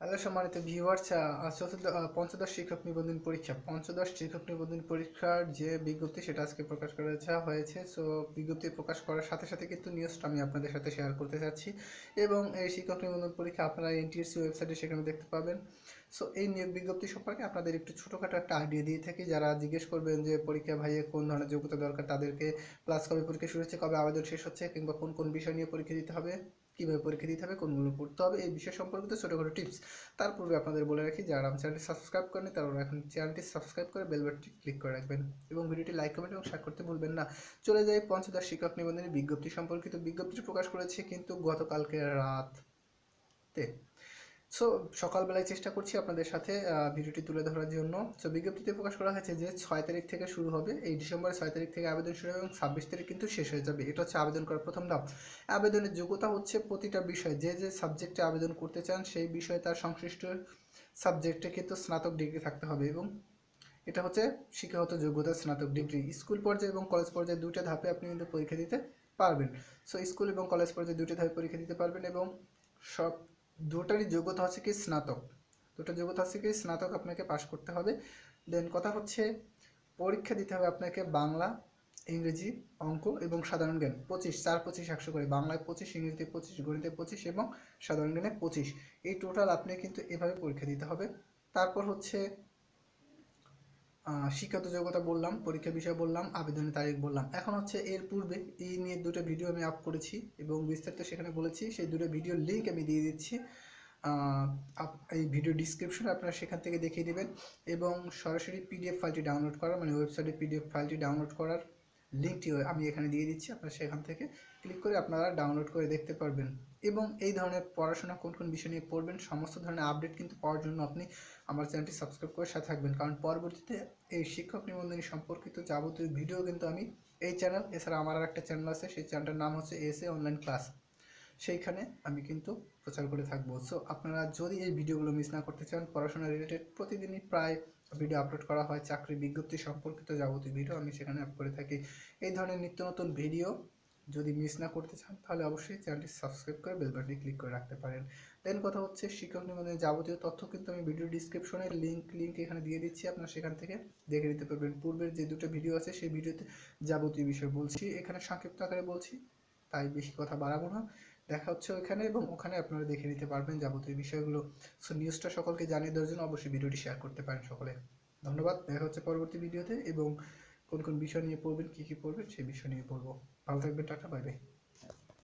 Hello সম্মানিত viewers পঞ্চদশ শিক্ষক নিবন্ধন পরীক্ষা। পঞ্চদশ শিক্ষক নিবন্ধন পরীক্ষার যে বিজ্ঞপ্তি, সেটা আজকে প্রকাশ করা হয়েছে সো বিজ্ঞপ্তি প্রকাশ করার সাথে সাথে কিন্তু নিউজটা আমি আপনাদের সাথে শেয়ার করতে চাচ্ছি এবং এই শিক্ষক নিবন্ধন পরীক্ষা আপনারা এনটিএসসি ওয়েবসাইটে সেখানে দেখতে পাবেন। সো এই নিয়োগ বিজ্ঞপ্তি সম্পর্কে আপনাদের একটু ছোটোখাটো একটা আইডিয়া দিয়ে থাকি। যারা জিজ্ঞেস করবেন যে, পরীক্ষা ভাইয়ে কোন ধরনের যোগ্যতা দরকার, তাদেরকে ক্লাস কবে পরীক্ষা শুরু হচ্ছে, কবে আবেদন শেষ হচ্ছে, কিংবা কোন কোন বিষয় নিয়ে পরীক্ষা দিতে হবে? কীভাবে পরীক্ষা দিতে হবে, কোনগুলো পড়তে হবে, এই বিষয় সম্পর্কিত ছোটোখাটো টিপস তার পূর্বে আপনাদের বলে রাখি, যারা আমার চ্যানেলটি সাবস্ক্রাইব করেনি তারা এখন চ্যানেলটি সাবস্ক্রাইব করে বেল বাটনটি ক্লিক করে রাখবেন এবং ভিডিওটি লাইক কমেন্ট এবং শেয়ার করতে ভুলবেন না। চলে যাই পঞ্চদশ শিক্ষক নিবন্ধনের বিজ্ঞপ্তি সম্পর্কিত বিজ্ঞপ্তি প্রকাশ করেছে কিন্তু গতকালকে রাতে। সো সকালবেলায় চেষ্টা করছি আপনাদের সাথে ভিডিওটি তুলে ধরার জন্য। সো বিজ্ঞপ্তিতে প্রকাশ করা হয়েছে যে ছয় তারিখ থেকে শুরু হবে। এই ডিসেম্বরের ছয় তারিখ থেকে আবেদন শুরু হবে এবং ছাব্বিশ তারিখ কিন্তু শেষ হয়ে যাবে। এটা হচ্ছে আবেদন করার প্রথম ধাপ। আবেদনের যোগ্যতা হচ্ছে প্রতিটা বিষয়। যে যে সাবজেক্টে আবেদন করতে চান, সেই বিষয়ে তার সংশ্লিষ্ট সাবজেক্টে কিন্তু স্নাতক ডিগ্রি থাকতে হবে এবং এটা হচ্ছে শিক্ষাগত যোগ্যতা স্নাতক ডিগ্রি। স্কুল পর্যায়ে এবং কলেজ পর্যায়ে দুটো ধাপে আপনি কিন্তু পরীক্ষা দিতে পারবেন। সো স্কুল এবং কলেজ পর্যায়ে দুটো ধাপে পরীক্ষা দিতে পারবেন এবং সব দুটারই যোগ্যতা হচ্ছে কি স্নাতক। দুটো যোগ্যতা হচ্ছে কি স্নাতক আপনাকে পাশ করতে হবে। দেন কথা হচ্ছে পরীক্ষা দিতে হবে আপনাকে বাংলা, ইংরেজি, অঙ্ক এবং সাধারণ জ্ঞান পঁচিশ, চার, পঁচিশ, একশো করে। বাংলায় পঁচিশ, ইংরেজিতে পঁচিশ, গণিতে পঁচিশ এবং সাধারণ জ্ঞানে পঁচিশ। এই টোটাল আপনি কিন্তু এভাবে পরীক্ষা দিতে হবে। তারপর হচ্ছে শিক্ষাগত যোগ্যতা বললাম পরীক্ষা বিষয় বললাম, আবেদনের তারিখ বললাম। এখন হচ্ছে এর পূর্বে এই নিয়ে দুটো ভিডিও আমি আপ করেছি এবং বিস্তারিত সেখানে বলেছি। সেই দুটো ভিডিওর লিঙ্ক আমি দিয়ে দিচ্ছি। এই ভিডিও ডিসক্রিপশনে আপনারা সেখান থেকে দেখিয়ে নেবেন এবং সরাসরি পিডিএফ ফাইলটি ডাউনলোড করার মানে ওয়েবসাইটে পিডিএফ ফাইলটি ডাউনলোড করার লিঙ্কটি আমি এখানে দিয়ে দিচ্ছি। আপনারা সেখান থেকে ক্লিক করে আপনারা ডাউনলোড করে দেখতে পারবেন। এবং এই ধরনের পড়াশোনা কোন কোন বিষয় নিয়ে পড়বেন, সমস্ত ধরনের আপডেট কিন্তু পাওয়ার জন্য আপনি আমার চ্যানেলটি সাবস্ক্রাইব করে সাথে থাকবেন। কারণ পরবর্তীতে এই শিক্ষক নিবন্ধনী সম্পর্কিত যাবতীয় ভিডিও কিন্তু আমি এই চ্যানেল এছাড়া আমার আর একটা চ্যানেল আছে, সেই চ্যানেলটার নাম হচ্ছে এস এ অনলাইন ক্লাস সেইখানে আমি কিন্তু প্রচার করে থাকব। সো আপনারা যদি এই ভিডিওগুলো মিস না করতে চান, পড়াশোনা রিলেটেড প্রতিদিনই প্রায় ভিডিও আপলোড করা হয়। চাকরি বিজ্ঞপ্তি সম্পর্কিত যাবতীয় ভিডিও আমি সেখানে আপ করে থাকি। এই ধরনের নিত্য নতুন ভিডিও যদি মিস না করতে চান, তাহলে অবশ্যই চ্যানেলটি সাবস্ক্রাইব করে বেল ক্লিক করে রাখতে পারেন। দেন কথা হচ্ছে শিক্ষক নিবন্ধনের যাবতীয় তথ্য কিন্তু আমি ভিডিও ডিসক্রিপশনে লিঙ্ক লিঙ্ক এখানে দিয়ে দিচ্ছি, আপনারা সেখান থেকে দেখে নিতে পারবেন। পূর্বের যে দুটো ভিডিও আছে, সেই ভিডিওতে যাবতীয় বিষয় বলছি। এখানে সংক্ষিপ্ত আকারে বলছি, তাই বেশি কথা বাড়াবো না। দেখা হচ্ছে ওখানে এবং ওখানে আপনারা দেখে নিতে পারবেন যাবতীয় বিষয়গুলো। সো নিউজটা সকলকে জানিয়ে দেওয়ার জন্য অবশ্যই ভিডিওটি শেয়ার করতে পারেন সকলে। ধন্যবাদ, দেখা হচ্ছে পরবর্তী ভিডিওতে এবং কোন কোন বিষয় নিয়ে পড়বেন, কি কি পড়বেন, সেই বিষয় নিয়ে পড়ব। ভালো থাকবেন, টাটা বাই বাই